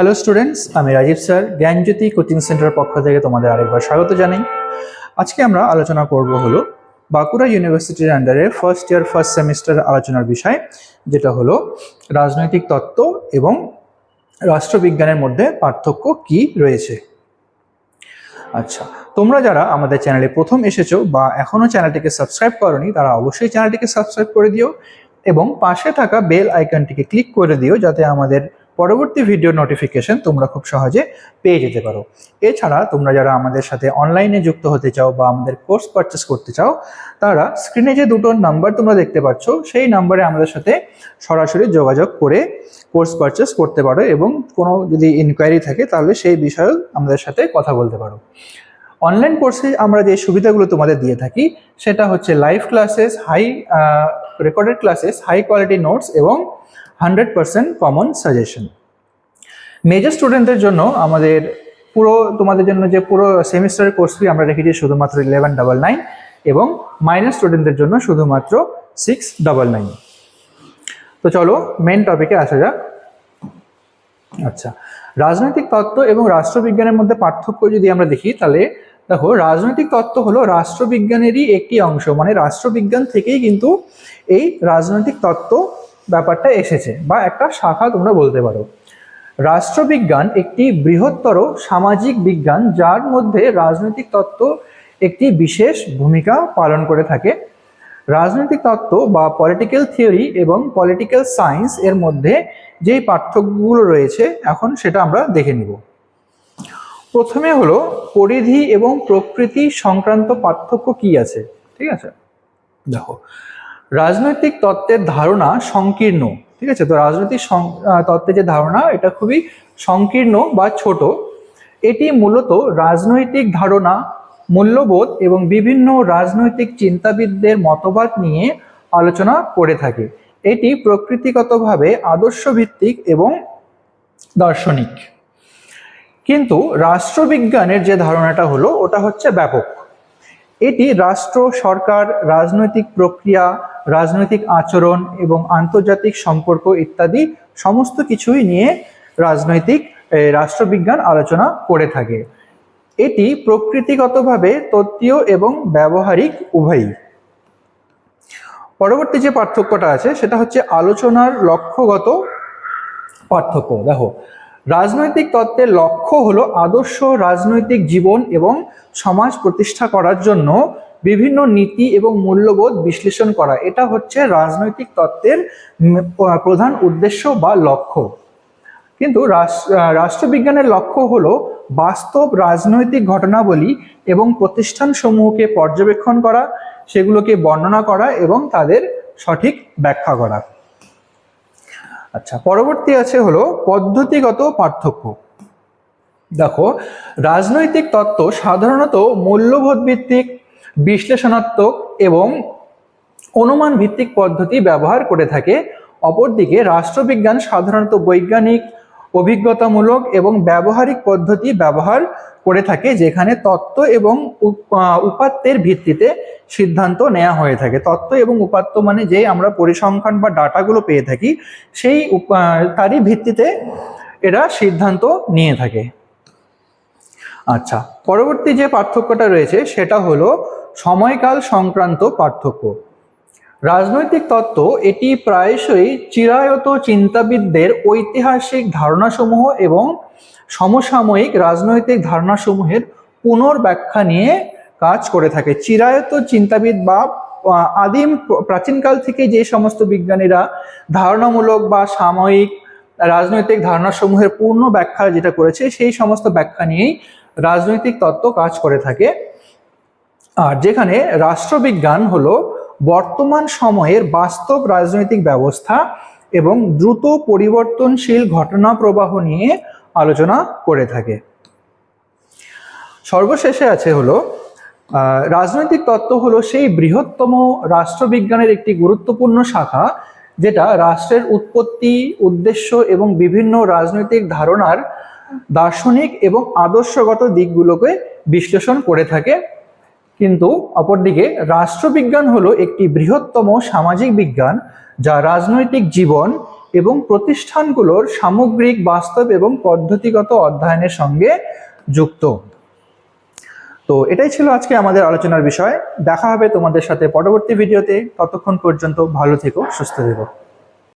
Hello students আমি Rajib sir জ্ঞানজ্যোতি coaching সেন্টারের পক্ষ থেকে তোমাদের আরেকবার স্বাগত জানাই। আজকে আমরা আলোচনা করব হলো বাঁকুড়া ইউনিভার্সিটির আন্ডারে ফার্স্ট ইয়ার ফার্স্ট সেমিস্টার আলোচনার বিষয়, যেটা হলো রাজনৈতিক তত্ত্ব এবং রাষ্ট্রবিজ্ঞানের মধ্যে পার্থক্য কি রয়েছে। আচ্ছা তোমরা যারা আমাদের চ্যানেলে প্রথম এসেছ বা এখনও চ্যানেলটিকে সাবস্ক্রাইব করনি, তারা অবশ্যই চ্যানেলটিকে সাবস্ক্রাইব করে দিও এবং পাশে থাকা বেল আইকনটিকে ক্লিক করে দিও, যাতে আমাদের পরবর্তী ভিডিও নোটিফিকেশন তোমরা খুব সহজে পেয়ে যেতে পারো। এছাড়া তোমরা যারা আমাদের সাথে অনলাইনে যুক্ত হতে চাও বা আমাদের কোর্স পারচেস করতে চাও, তারা স্ক্রিনে যে দুটো নাম্বার তোমরা দেখতে পাচ্ছ, সেই নাম্বারে আমাদের সাথে সরাসরি যোগাযোগ করে কোর্স পারচেস করতে পারো এবং কোনো যদি ইনকোয়ারি থাকে তাহলে সেই বিষয়েও আমাদের সাথে কথা বলতে পারো। অনলাইন কোর্সে আমরা যে সুবিধাগুলো তোমাদের দিয়ে থাকি, সেটা হচ্ছে live classes high recorded classes high quality notes এবং hundred percent common suggestion major স্টুডেন্টদের জন্য আমাদের পুরো, তোমাদের জন্য যে পুরো সেমিস্টারের কোর্স ফি আমরা রেখেছি শুধুমাত্র ইলেভেন ডাবল নাইন এবং মাইনাস স্টুডেন্টদের জন্য শুধুমাত্র সিক্স ডাবল নাইন তো চলো মেন টপিকে আসা যাক। আচ্ছা রাজনৈতিক তত্ত্ব এবং রাষ্ট্রবিজ্ঞানের মধ্যে পার্থক্য যদি আমরা দেখি, তাহলে দেখো, রাজনৈতিক তত্ত্ব হলো রাষ্ট্রবিজ্ঞানেরই একটি অংশ। মানে রাষ্ট্রবিজ্ঞান থেকেই কিন্তু এই রাজনৈতিক তত্ত্ব ব্যাপারটা এসেছে বা একটা শাখা তোমরা বলতে পারো। রাষ্ট্রবিজ্ঞান একটি বৃহত্তর সামাজিক বিজ্ঞান, যার মধ্যে রাজনৈতিক তত্ত্ব একটি বিশেষ ভূমিকা পালন করে থাকে। রাজনৈতিক তত্ত্ব বা পলিটিক্যাল থিওরি এবং পলিটিক্যাল সায়েন্স এর মধ্যে যেই পার্থক্যগুলো রয়েছে, এখন সেটা আমরা দেখে নিব। প্রথমে হলো পরিধি এবং প্রকৃতি সংক্রান্ত পার্থক্য কি আছে? ঠিক আছে? দেখো, রাজনৈতিক তত্ত্বের ধারণা সংকীর্ণ। ঠিক আছে? তো রাজনৈতিক তত্ত্বের যে ধারণা, এটা খুবই সংকীর্ণ বা ছোট। এটি মূলত রাজনৈতিক ধারণা, মূল্যবোধ এবং বিভিন্ন রাজনৈতিক চিন্তাবিদদের মতবাদ নিয়ে আলোচনা করে থাকে। এটি প্রকৃতিগতভাবে আদর্শভিত্তিক এবং দার্শনিক। কিন্তু রাষ্ট্রবিজ্ঞানের যে ধারণাটা হলো, ওটা হচ্ছে ব্যাপক। এটি রাষ্ট্র, সরকার, রাজনৈতিক প্রক্রিয়া, রাজনৈতিক আচরণ এবং আন্তর্জাতিক সম্পর্ক ইত্যাদি সমস্ত কিছুই নিয়ে রাজনৈতিক রাষ্ট্রবিজ্ঞান আলোচনা করে থাকে। এটি প্রকৃতিগতভাবে তত্ত্বীয় এবং ব্যবহারিক উভয়ই। পরবর্তী যে পার্থক্যটা আছে, সেটা হচ্ছে আলোচনার লক্ষ্যগত পার্থক্য। দেখো রাজনৈতিক তত্ত্বের লক্ষ্য হলো আদর্শ রাজনৈতিক জীবন এবং সমাজ প্রতিষ্ঠা করার জন্য বিভিন্ন নীতি এবং মূল্যবোধ বিশ্লেষণ করা। এটা হচ্ছে রাজনৈতিক তত্ত্বের প্রধান উদ্দেশ্য বা লক্ষ্য। কিন্তু রাষ্ট্রবিজ্ঞানের লক্ষ্য হলো বাস্তব রাজনৈতিক ঘটনাবলী এবং প্রতিষ্ঠানসমূহকে পর্যবেক্ষণ করা, সেগুলোকে বর্ণনা করা এবং তাদের সঠিক ব্যাখ্যা করা। আচ্ছা পরবর্তী আছে হলো পদ্ধতিগত পার্থক্য। দেখো, রাজনৈতিক তত্ত্ব সাধারণত মূল্যবোধ ভিত্তিক, বিশ্লেষণাত্মক এবং অনুমান ভিত্তিক পদ্ধতি ব্যবহার করে থাকে। অপরদিকে রাষ্ট্রবিজ্ঞান সাধারণত বৈজ্ঞানিক অভিজ্ঞতামূলক এবং ব্যবহারিক পদ্ধতি ব্যবহার করে থাকে যেখানে তত্ত্ব এবং উপ- উপাত্তের ভিত্তিতে সিদ্ধান্ত নেওয়া হয়ে থাকে। তত্ত্ব এবং উপাত্ত মানে যে আমরা পরিসংখ্যান বা ডাটাগুলো পেয়ে থাকি, সেই তারই ভিত্তিতে এরা সিদ্ধান্ত নিয়ে থাকে। আচ্ছা পরবর্তী যে পার্থক্যটা রয়েছে, সেটা হলো সময়কাল সংক্রান্ত পার্থক্য। রাজনৈতিক তত্ত্ব এটি প্রায়শই চিরায়ত চিন্তাবিদদের ঐতিহাসিক ধারণাসমূহ এবং সমসাময়িক রাজনৈতিক ধারণাসমূহের পুনর্ব্যাখ্যা নিয়ে কাজ করে থাকে। চিরায়ত চিন্তাবিদ বা আদিম প্রাচীনকাল থেকে যে সমস্ত বিজ্ঞানীরা ধারণামূলক বা সাময়িক রাজনৈতিক ধারণাসমূহের পূর্ণ ব্যাখ্যা যেটা করেছে, সেই সমস্ত ব্যাখ্যা নিয়েই রাজনৈতিক তত্ত্ব কাজ করে থাকে। আর যেখানে রাষ্ট্রবিজ্ঞান হলো বর্তমান সময়ের বাস্তব রাজনৈতিক ব্যবস্থা এবং দ্রুত পরিবর্তনশীল ঘটনা প্রবাহ নিয়ে আলোচনা করে থাকে। সর্বশেষে আছে হলো রাজনৈতিক তত্ত্ব হলো সেই বৃহত্তম রাষ্ট্রবিজ্ঞানের একটি গুরুত্বপূর্ণ শাখা, যেটা রাষ্ট্রের উৎপত্তি, উদ্দেশ্য এবং বিভিন্ন রাজনৈতিক ধারণার দার্শনিক এবং আদর্শগত দিকগুলোকে বিশ্লেষণ করে থাকে। কিন্তু অপরদিকে রাষ্ট্রবিজ্ঞান হলো একটি বৃহত্তম সামাজিক বিজ্ঞান যা রাজনৈতিক জীবন এবং প্রতিষ্ঠানগুলোর সামগ্রিক বাস্তব এবং পদ্ধতিগত অধ্যয়নের সঙ্গে যুক্ত। তো এটাই ছিল আজকে আমাদের আলোচনার বিষয়। দেখা হবে তোমাদের সাথে পরবর্তী ভিডিওতে। ততক্ষণ পর্যন্ত ভালো থেকো, সুস্থ থেকো।